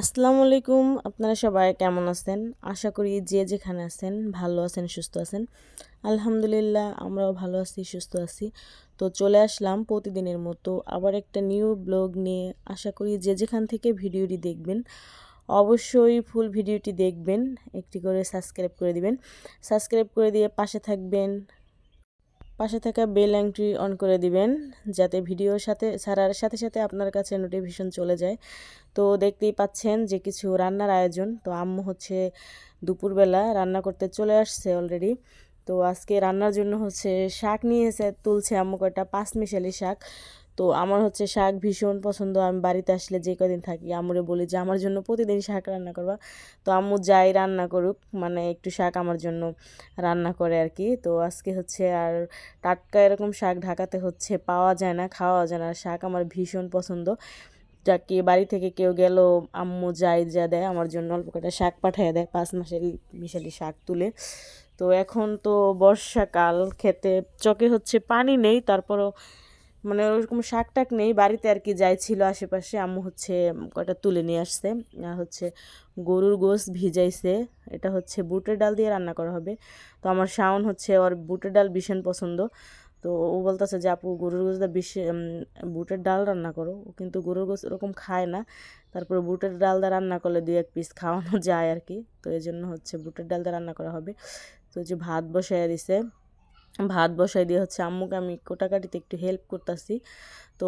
আসসালামু আলাইকুম, আপনারা সবাই কেমন আছেন? আশা করি যে যেখানে আছেন ভালো আছেন, সুস্থ আছেন। আলহামদুলিল্লাহ, আমরাও ভালো আছি, সুস্থ আছি। তো চলে আসলাম প্রতিদিনের মতো আবার একটা নিউ ব্লগ নিয়ে। আশা করি যে যেখান থেকে ভিডিওটি দেখবেন, অবশ্যই ফুল ভিডিওটি দেখবেন, একটি করে সাবস্ক্রাইব করে দিবেন। সাবস্ক্রাইব করে দিয়ে পাশে থাকবেন পাশে থাকা বেল আংটি অন করে দিবেন, যাতে ভিডিওর সাথে, ছাড়ার সাথে সাথে আপনার কাছে নোটিফিকেশন চলে যায়। তো দেখতেই পাচ্ছেন যে কিছু রান্নার আয়োজন। তো আম্মু হচ্ছে দুপুরবেলা রান্না করতে চলে আসছে অলরেডি তো আজকে রান্নার জন্য হচ্ছে শাক নিয়ে এসে তুলছে আম্মু কয়টা? পাঁচ মিশালি শাক। তো আমার হচ্ছে শাক ভীষণ পছন্দ। আমি বাড়িতে আসলে যে কদিন থাকি, আম্মুরে বলি যে, আমার জন্য প্রতিদিন শাক রান্না করবা। তো আম্মু যাই রান্না করুক মানে একটু শাক আমার জন্য রান্না করে আর কি তো আজকে হচ্ছে আর টাটকা এরকম শাক ঢাকাতে হচ্ছে পাওয়া যায় না খাওয়া যায় না। শাক আমার ভীষণ পছন্দ। যাকে বাড়ি থেকে কেউ গেল, আম্মু যাই যা দেয়, আমার জন্য অল্প কটা শাক পাঠিয়ে দেয়, পাঁচ মাসের মিশালি শাক তুলে। তো এখন তো বর্ষাকাল, খেতে চকে হচ্ছে পানি নেই, তারপরও মানে ওরকম শাক টাক নেই। বাড়িতে আর কি যাই ছিল আশেপাশে, আম্মু হচ্ছে কয়টা তুলে নিয়ে আসছে। আর হচ্ছে গরুর গোস ভিজাইছে। এটা হচ্ছে বুটের ডাল দিয়ে রান্না করা হবে। তো আমার শাওন হচ্ছে ওর বুটের ডাল ভীষণ পছন্দ। তো ও বলতেছে যে, আপু, গরুর গোসটা বেশি বুটের ডাল রান্না করো। ও কিন্তু গরুর গোস ওরকম খায় না। তারপরে বুটের ডাল দিয়ে রান্না করলে দুই এক পিস খাওয়ানো যায় আর কি। তো এই জন্য হচ্ছে বুটের ডাল দিয়ে রান্না করা হবে। তো যে ভাত বসাইয়া দিছে। ভাত বসাই দিয়ে হচ্ছে, আম্মুকে আমি কোটাকাটিতে একটু হেল্প করতেছি। তো,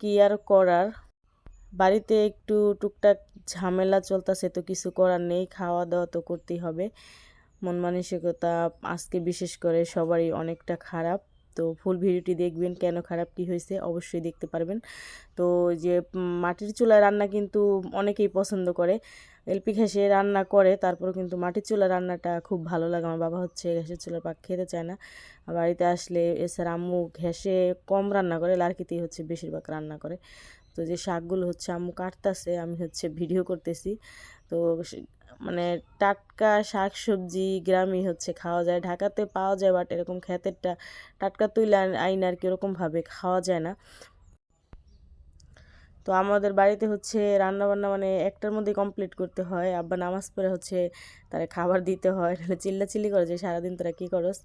কি আর করার? বাড়িতে একটু টুকটাক ঝামেলা চলতেছে, তো কিছু করার নেই, খাওয়া দাওয়া তো করতেই হবে। মন মানসিকতা আজকে বিশেষ করে সবারই অনেকটা খারাপ। তো ফুল ভিডিওটি দেখবেন কেন খারাপ, কি হয়েছে অবশ্যই দেখতে পারবেন। তো যে মাটির চুলায় রান্না কিন্তু অনেকেই পছন্দ করে। এলপি ঘ্যাসে রান্না করে তারপর কিন্তু মাটির চুলা রান্নাটা খুব ভালো লাগে। আমার বাবা হচ্ছে ঘ্যাসের চুলার পাক খেতে চায় না। বাড়িতে আসলে এছাড়া আম্মু ঘ্যাসে কম রান্না করে, লার্কিতেই হচ্ছে বেশিরভাগ রান্না করে। তো যে শাকগুলো হচ্ছে আম্মু কাটতেছে, আমি হচ্ছে ভিডিও করতেছি। তো মানে টাটকা শাক সবজি গ্রামই হচ্ছে খাওয়া যায়। ঢাকাতে পাওয়া যায় বাট এরকম ক্ষেতেরটা টাটকা তুলে আইন আর কি ওরকমভাবে খাওয়া যায় না। তো আমাদের বাড়িতে হচ্ছে রান্না বান্না মানে একটার মধ্যে কমপ্লিট করতে হয়। আব্বা নামাজ পড়ে হচ্ছে তারা খাবার দিতে হয়, নাহলে চিল্লা চিল্লি করে যে সারাদিন তোরা কী করস?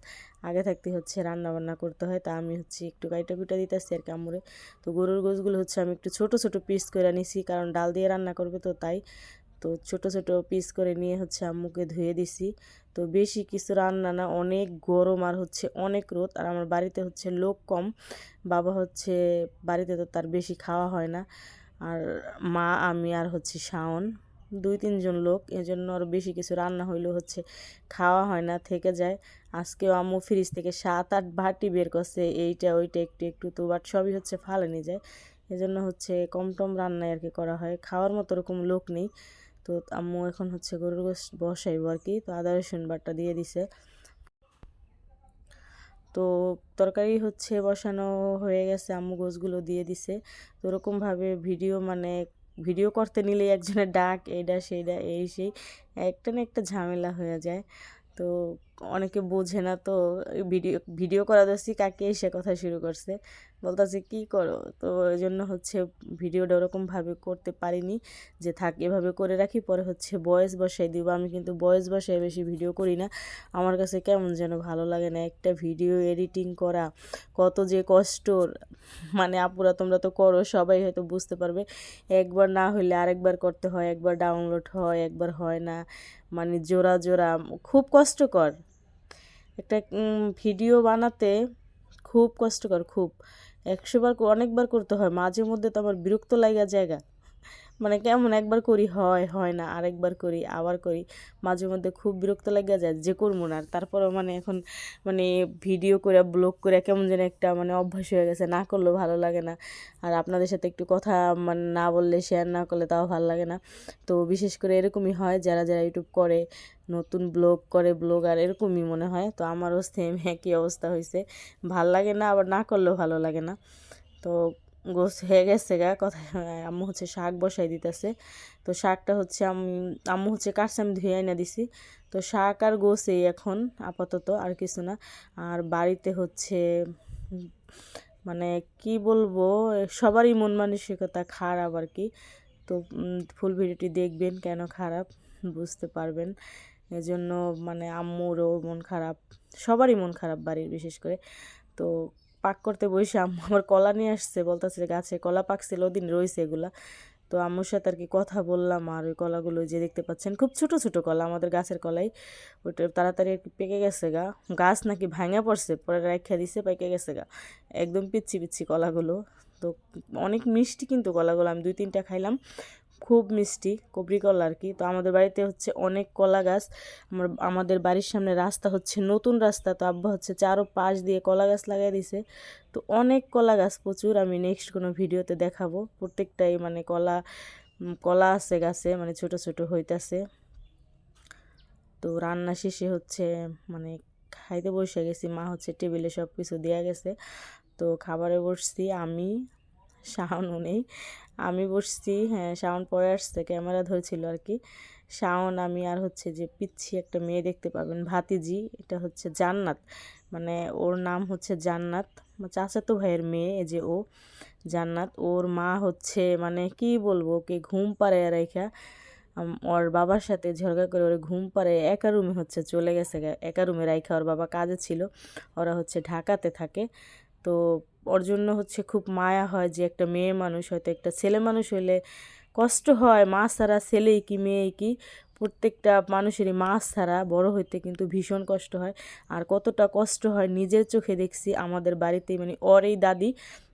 আগে থাকতে হচ্ছে রান্না বান্না করতে হয়। তা আমি হচ্ছে একটু কাইটা কুইটা দিতেছি আর কামড়ে তো গরুর গোছগুলো হচ্ছে আমি একটু ছোট ছোট পিস করে নিছি, কারণ ডাল দিয়ে রান্না করবে তো তাই। তো ছোট ছোট পিস করে নিয়ে হচ্ছে আম্মুকে ধুয়ে দিছি। তো বেশি কিছু রান্না না, অনেক গরম আর হচ্ছে অনেক রোদ। আর আমার বাড়িতে হচ্ছে লোক কম, বাবা হচ্ছে বাড়িতে তো তার বেশি খাওয়া হয় না। আর মা, আমি আর হচ্ছে শাওন, দুই তিনজন লোক। এজন্য আরও বেশি কিছু রান্না হইলেও হচ্ছে খাওয়া হয় না, থেকে যায়। আজকেও আম্মু ফ্রিজ থেকে সাত, আট ভাটি বের করছে, এইটা, ওইটা, একটু একটু তো বাট সবই হচ্ছে ফালানি যায়। এজন্য হচ্ছে কম টম রান্নায় আর কি করা হয়। খাওয়ার মতো ওরকম লোক নেই। তো আম্মু এখন হচ্ছে গরুর গোস বসাইব আর কি তো আদা, রসুন বাটটা দিয়ে দিছে। তো তরকারি হচ্ছে বসানো হয়ে গেছে, আম্মু গোসগুলো দিয়ে দিছে। তো ওরকমভাবে ভিডিও মানে ভিডিও করতে নিলে একজনের ডাক এইটা সেইটা এই সেই, একটা না একটা ঝামেলা হয়ে যায়। তো অনেকে বোঝে না তো ভিডিও ভিডিও করা দোষী কাকে এসে কথা শুরু করছে। বলতেছে, কী করো? তো ওই জন্য হচ্ছে ভিডিওটা ওরকমভাবে করতে পারিনি যে, থাক, এভাবে করে রাখি, পরে হচ্ছে বয়েস বসাই দিব। আমি কিন্তু বয়েস বসায় বেশি ভিডিও করি না। আমার কাছে কেমন যেন ভালো লাগে না একটা ভিডিও এডিটিং করা, কত যে কষ্টর মানে আপুরা, তোমরা তো করো, সবাই হয়তো বুঝতে পারবে। একবার না হইলে আরেকবার করতে হয়, একবার ডাউনলোড হয়, একবার হয় না। মানে জোড়া জোড়া, খুব কষ্টকর। একটা ভিডিও বানাতে খুব কষ্টকর, খুব। একশোবার অনেকবার করতে হয়। মাঝে মধ্যে তো আমার বিরক্ত লাগা জায়গা। মানে কেমন একবার করি, হয় হয় না, আরেকবার করি, আবার করি। মাঝে মধ্যে খুব বিরক্ত লাগে যায় যে করব না। তারপরেও মানে এখন মানে ভিডিও করে, ব্লগ করে কেমন যেন একটা মানে অভ্যাস হয়ে গেছে, না করলেও ভালো লাগে না। আর আপনাদের সাথে একটু কথা মানে না বললে শেয়ার না করলে তাও ভালো লাগে না। তো বিশেষ করে এরকমই হয় যারা যারা ইউটিউব করে, নতুন ব্লগ করে ব্লগ আর এরকমই মনে হয়। তো আমারও সেম একই অবস্থা হয়েছে ভালো লাগে না, আবার না করলেও ভালো লাগে না। তো গোস হয়ে গেছে গা, কথা আম্মু হচ্ছে শাক বসাই দিতেছে। তো শাকটা হচ্ছে আম্মু হচ্ছে কাটছে আমি ধুয়ে আইনা দিছি। তো শাক আর গোস এই এখন, আপাতত আর কিছু না। আর বাড়িতে হচ্ছে মানে কি বলব, সবারই মন মানসিকতা খারাপ আর কি। তো ফুল ভিডিওটি দেখবেন কেন খারাপ, বুঝতে পারবেন। এজন্য মানে আম্মুরও মন খারাপ, সবারই মন খারাপ বাড়ির বিশেষ করে। তো পাক করতে বসে আম্মু আমার কলা নিয়ে আসছে, বলতেছে গাছে কলা পাকছিল, ওদিন রয়েছে এগুলা। তো আম্মুর সাথে আর কি কথা বললাম, আর ওই কলাগুলো যে দেখতে পাচ্ছেন, খুব ছোট ছোট কলা আমাদের গাছের কলাই। ওইটা তাড়াতাড়ি আর কি পেকে গেছে গা। গাছ নাকি ভাঙা পড়ছে, পরে রাখা দিছে, পেকে গেছে গা। একদম পিচ্ছি পিচ্ছি কলাগুলো। তো অনেক মিষ্টি কিন্তু কলাগুলো, আমি দুই তিনটা খাইলাম। খুব মিষ্টি কবরি কলা আর কি। তো আমাদের বাড়িতে হচ্ছে অনেক কলা গাছ। আমার, আমাদের বাড়ির সামনে রাস্তা হচ্ছে নতুন রাস্তা। তো আব্বা হচ্ছে চারো পাশ দিয়ে কলা গাছ লাগাই দিছে। তো অনেক কলা গাছ প্রচুর। আমি নেক্সট কোনো ভিডিওতে দেখাবো। প্রত্যেকটাই মানে কলা কলা আছে গাছে মানে ছোট ছোট হইতাছে। তো রান্না শেষে হচ্ছে মানে খাইতে বসে গেছি। মা হচ্ছে টেবিলে সব কিছু দেওয়া গেছে। তো খাবারে বসছি। আমি শাওনও নেই। আমি বসছি হ্যাঁ শাওন পরে আসছে, ক্যামেরা ধরেছিল আর কি। শাওন, আমি আর হচ্ছে যে পিচ্ছি একটা মেয়ে দেখতে পাবেন, ভাতিজি, এটা হচ্ছে জান্নাত। মানে ওর নাম হচ্ছে জান্নাত। চাচাতো ভাইয়ের মেয়ে যে ও, জান্নাত। ওর মা হচ্ছে মানে কি বলব, ওকে ঘুম পাড়ে রেখা ওর বাবার সাথে ঝগড়া করে ওর ঘুম পাড়ে একা রুমে হচ্ছে চলে গেছে, একা রুমে রাইখা ওর বাবা কাজে ছিল। ওরা হচ্ছে ঢাকাতে থাকে। তো ওর জন্য হচ্ছে খুব মায়া হয় যে একটা মেয়ে মানুষ হয়তো একটা ছেলে মানুষ হলে কষ্ট হয়, মা ছাড়া ছেলেই কি মেয়ে কি? প্রত্যেকটা মানুষেরই মাছ ছাড়া বড় হইতে কিন্তু ভীষণ কষ্ট হয়। আর কতটা কষ্ট হয় নিজের চোখে দেখছি আমাদের বাড়িতে মানে ওর এই দাদি,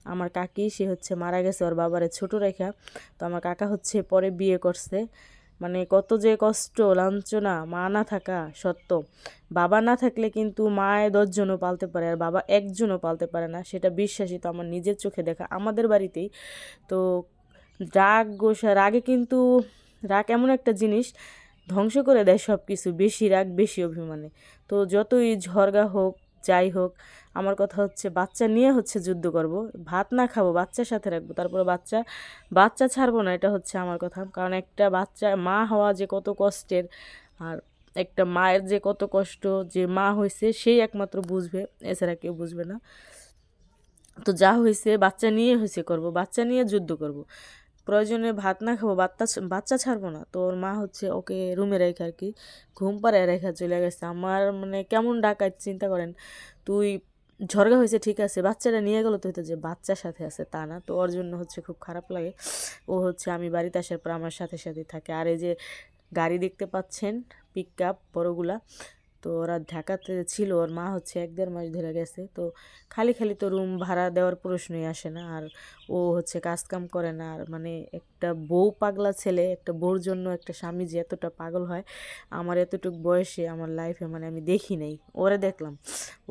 আমার কাকি, সে হচ্ছে মারা গেছে ওর বাবারে ছোট রেখা। তো আমার কাকা হচ্ছে পরে বিয়ে করছে। মানে কত যে কষ্ট, লাঞ্ছনা, মা না থাকা সত্য বাবা না থাকলে কিন্তু মায়ে দশজনও পালতে পারে আর বাবা একজনও পালতে পারে না, সেটা বিশ্বাসী তো আমার নিজের চোখে দেখা, আমাদের বাড়িতেই। তো রাগ গোসা, রাগে কিন্তু, রাগ এমন একটা জিনিস, ধ্বংস করে দেয় সব কিছু বেশি রাগ, বেশি অভিমানে। তো যতই ঝরগা হোক যাই হোক, আমার কথা হচ্ছে বাচ্চা নিয়ে হচ্ছে যুদ্ধ করব। ভাত না খাব, বাচ্চার সাথে রাখব। তারপরে বাচ্চা বাচ্চা ছাড়বো না, এটা হচ্ছে আমার কথা। কারণ একটা বাচ্চা, মা হওয়া যে কত কষ্টের, আর একটা মায়ের যে কত কষ্ট যে মা হয়েছে, সেই একমাত্র বুঝবে, এছাড়া কেউ বুঝবে না। তো যা হয়েছে, বাচ্চা নিয়ে হয়েছে করব, বাচ্চা নিয়ে যুদ্ধ করব। প্রয়োজনে ভাত না খাব, বাচ্চা বাচ্চা ছাড়বো না। তো ওর মা হচ্ছে ওকে রুমে রেখে আর কি, ঘুম পাড়ায় রেখা চলে গেছে। আমার মানে কেমন ডাকায় চিন্তা করেন। তুই ঝরগা হয়েছে, ঠিক আছে, বাচ্চাটা নিয়ে গেলো তো হয়তো যে বাচ্চার সাথে আছে তা না। তো ওর জন্য হচ্ছে খুব খারাপ লাগে। ও হচ্ছে আমি বাড়িতে আসার পর আমার সাথে সাথে থাকে। আর এই যে গাড়ি দেখতে পাচ্ছেন পিক আপ বড়োগুলা তো ওরা ঢাকাতে ছিল, ওর মা হচ্ছে এক দেড় মাস ধরে গেছে। তো খালি খালি তো রুম ভাড়া দেওয়ার প্রশ্নই আসে না। আর ও হচ্ছে কাজ কাম করে না। আর মানে একটা বউ পাগলা ছেলে, একটা বউর জন্য একটা স্বামী যে এতটা পাগল হয়, আমার এতটুকু বয়সে আমার লাইফে মানে আমি দেখি নাই। ওরা দেখলাম,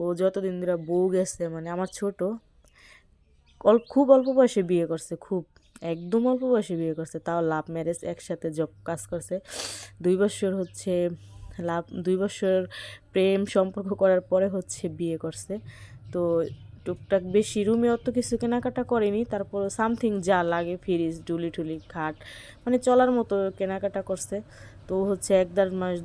ও যতদিন ধরে বউ গেছে মানে আমার ছোট অল্প খুব অল্প বয়সে বিয়ে করছে, খুব, একদম অল্প বয়সে বিয়ে করছে। তাও লাভ ম্যারেজ একসাথে জব কাজ করছে। দুই বছর হচ্ছে লাভ, দুই বছর প্রেম সম্পর্ক করার পরে হচ্ছে বিয়ে করছে। তো টুকটাক বেশি রুমে অত কিছু কেনাকাটা করেনি, তারপর সামথিং যা লাগে ফ্রিজ ডুলি টুলি, খাট মানে চলার মতো কেনাকাটা করছে। তো হচ্ছে এক দেড় মাস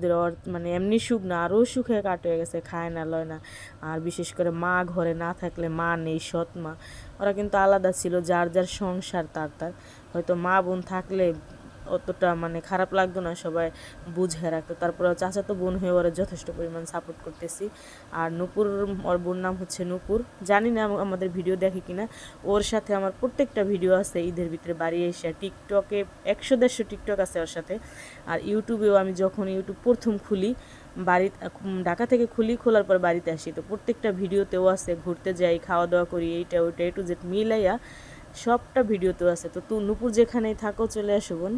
মানে এমনি সুখ না, আরও সুখে কাট হয়ে গেছে, খায় না, লয় না। আর বিশেষ করে মা ঘরে না থাকলে মা নেই, সৎ মা। ওরা কিন্তু আলাদা ছিল, যার যার সংসার তার তার। হয়তো মা বোন থাকলে অতটা মানে খারাপ লাগতো না, সবাই বুঝে রাখতো। তারপরে চাচা তো বোন হয়ে ওরা যথেষ্ট পরিমাণ সাপোর্ট করতেছি। আর নূপুর, ওর বোন নাম হচ্ছে নূপুর। জানি না আমাদের ভিডিও দেখে কিনা। ওর সাথে আমার প্রত্যেকটা ভিডিও আছে ঈদের ভিতরে বাড়ি এসে। টিকটকে একশো দেড়শো টিকটক আছে ওর সাথে। আর ইউটিউবেও আমি যখন ইউটিউব প্রথম খুলি বাড়ি ঢাকা থেকে খুলি, খোলার পর বাড়িতে আসি। তো প্রত্যেকটা ভিডিওতেও আছে, ঘুরতে যাই খাওয়া দাওয়া করি, এইটা ওইটা এ টু জেড মিলাইয়া সবটা ভিডিওতেও আছে। তো তু নুপুর যেখানেই থাকো, চলে আসো বোন।